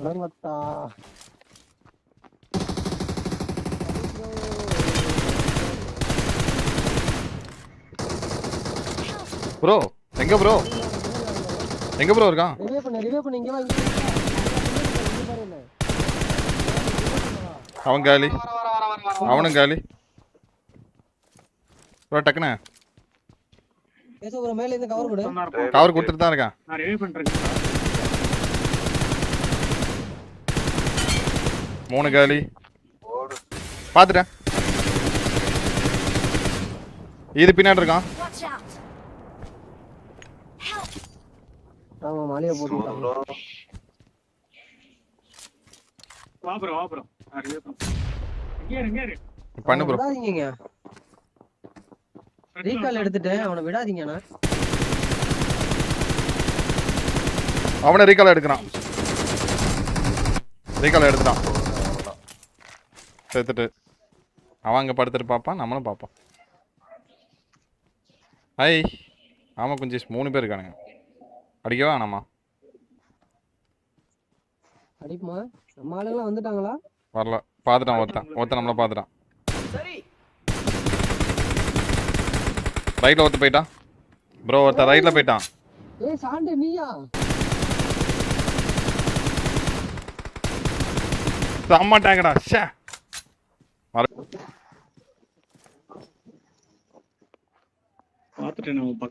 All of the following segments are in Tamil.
அடங்கத்தா ப்ரோ எங்க ப்ரோ எங்க ப்ரோ இருக்கான் ரிவே பண்ணு ரிவே பண்ணு இங்க வா இங்க. அவன் காலி அவனும் காலி ப்ரோ டக்குனு மேல இருந்து கவர் கொடு கவர் கொடுத்துட்டு தான் இருக்கான் நான் ரிவே பண்றேன் மூணு காலி. பார்த்துட்டேன் இது பின்னாடி இருக்கான்! ஆமா மாலையை போட்டுட்டாங்க வா ப்ரோ வா ப்ரோ நான் ரிவே பண்றேன் இங்க இரு இங்க இரு. பண்ணு ப்ரோ விடாதீங்க. ரீகால் எடுத்துட்டேன் அவனை விடாதீங்கண்ணா அவனை ரீகால் எடுக்கிறான். ரீகால் எடுத்துட்டான். சேர்த்துட்டு அவன் அங்கே படுத்துட்டு பார்ப்பான் நம்மளும் பார்ப்போம் ஹை ஆமாம் குஞ்சிஸ் மூணு பேர் இருக்கானுங்க. அடிக்கவா வேணாமா? அடிப்புமா? நம்ம ஆளுங்களாம் வந்துட்டாங்களா? வரல. பார்த்துட்டான் ஒருத்தன். ஒருத்தன் நம்மளை பார்த்துட்டான் ரைட்டில் ஒருத்தன் போயிட்டான். ப்ரோ ஒருத்தன் ரைட்டில் போயிட்டான். ஏய் சாண்டு நீயா? செம்ம டேங்கடா ஷே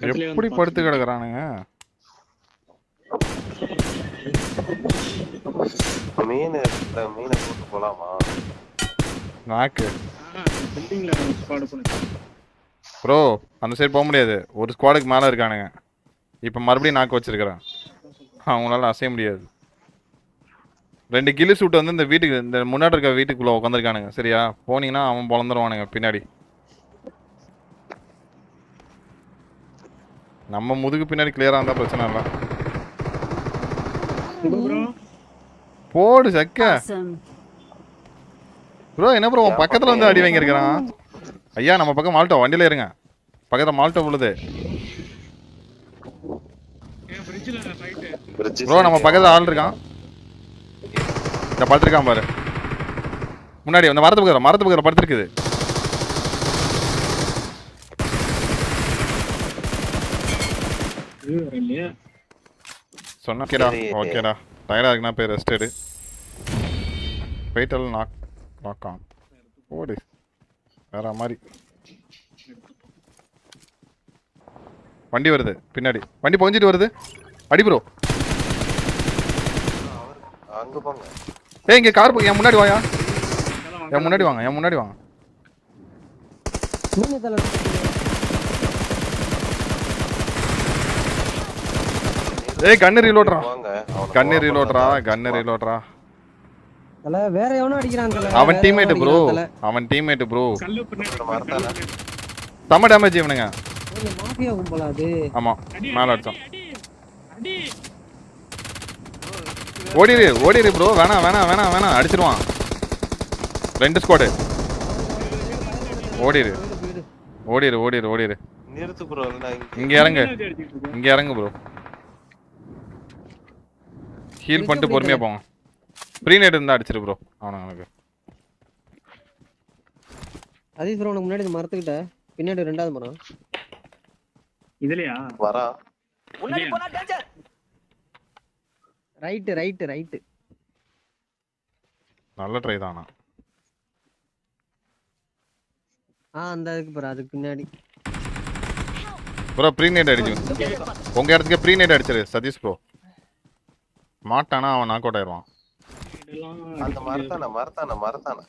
எப்படி படுத்து கிடக்குறானுங்க? மீன் மீனை போலாமா? நாக்கு. பில்டிங்ல ஸ்குவாட் பண்ணு ப்ரோ அந்த சைடு போக முடியாது. ஒரு ஸ்குவாடுக்கு மேலே இருக்கானுங்க. இப்போ மறுபடியும் நாக்கு வச்சிருக்கிறேன். அவங்களால அசைய முடியாது. ரெண்டு கில்லி சூட் வந்து இந்த வீட்டுக்கு இந்த முன்னாடி இருக்க வீட்டுக்குள்ளே உட்காந்துருக்கானுங்க சரியா? போனீங்கன்னா அவன் பொழந்துருவானுங்க பின்னாடி. நம்ம முதுகு பின்னாடி கிளியராக இருந்தால் பிரச்சனை இல்லை. ப்ரோ போடு சக்க. ப்ரோ என்ன ப்ரோ உன் பக்கத்தில் வந்து அடி வாங்கியிருக்கிறான்? ஐயா நம்ம பக்கம் மால்ட்டோ வண்டியில் இருங்க. பக்கத்தில் மால்ட்டோ Bridge ப்ரோ நம்ம பக்கத்தில் ஆள் இருக்கான். இந்த படுத்துருக்கான் பாரு. முன்னாடி அந்த மரத்து பக்கத்தில் மரத்து பக்கத்தில் படுத்துருக்குது. சொன்னா ஓகேடா. ஓகேடா டயர்டாக இருக்குன்னா போய் ரெஸ்ட் எடு. போயிட்டல் நாக் நாக் ஆன் ஓடு. வேற மாதிரி. வண்டி வருது பின்னாடி. வண்டி பொஞ்சிட்டு வருது. அடி ப்ரோ அங்க போங்க. ஏய் இங்கே கார் என் முன்னாடி வாயா? என் முன்னாடி வாங்க என் முன்னாடி வாங்க. ஏய் கண்ணு ரீலோட்ரா open ரீலோட்ரா கண்ணு ரீலோட்ரா தலை வேற எவனோ அடிக்கிறான் தலை. அவன் டீம்மேட் ப்ரோ. அவன் டீம்மேட் ப்ரோ. செம்ம டேமேஜ் இவனுங்க. ஓ, மாஃபியா கும்பலா அது? ஆமா மேல அடி, அடிச்சான் ஓடிரு ஓடிரு ப்ரோ வேணாம் வேணாம் வேணாம் வேணாம் அடிச்சிருவான். ரெண்டு ஸ்குவாடு ஓடிரு. வீடு ஓடிரு ஓடிரு. ஓடிரு நிறுத்து ப்ரோ இங்க. இங்க இறங்கு. இங்க இறங்கு ப்ரோ ஹீல் பண்ணிட்டு பொறுமையா போங்க. ப்ரீநேட் இருந்தா அடிச்சிரு ப்ரோ அவனுக்கு எனக்கு அதீஸ் ப்ரோ உனக்கு முன்னாடி இந்த மரத்துக்கிட்ட பின்னாடி ரெண்டாவது மரம். இதுலயா? வரா. இல்லையா? Right right right. நல்ல ட்ரை தானா ஆ அந்த இதுக்கு பாரு அதுக்கு பின்னாடி. ப்ரோ ப்ரீநேட் அடிச்சு உங்க இடத்துக்கு ப்ரீநேட் அடிச்சிரு சதீஷ் ப்ரோ மாட்டானா அவன் நாக் அவுட் ஆயிடுவான். அந்த மரத்தான மரத்தான மரத்தான.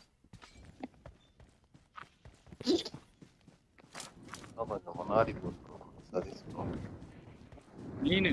கொஞ்சம் முன்னாடி போட்டு சதீஷ் bro. மீனு.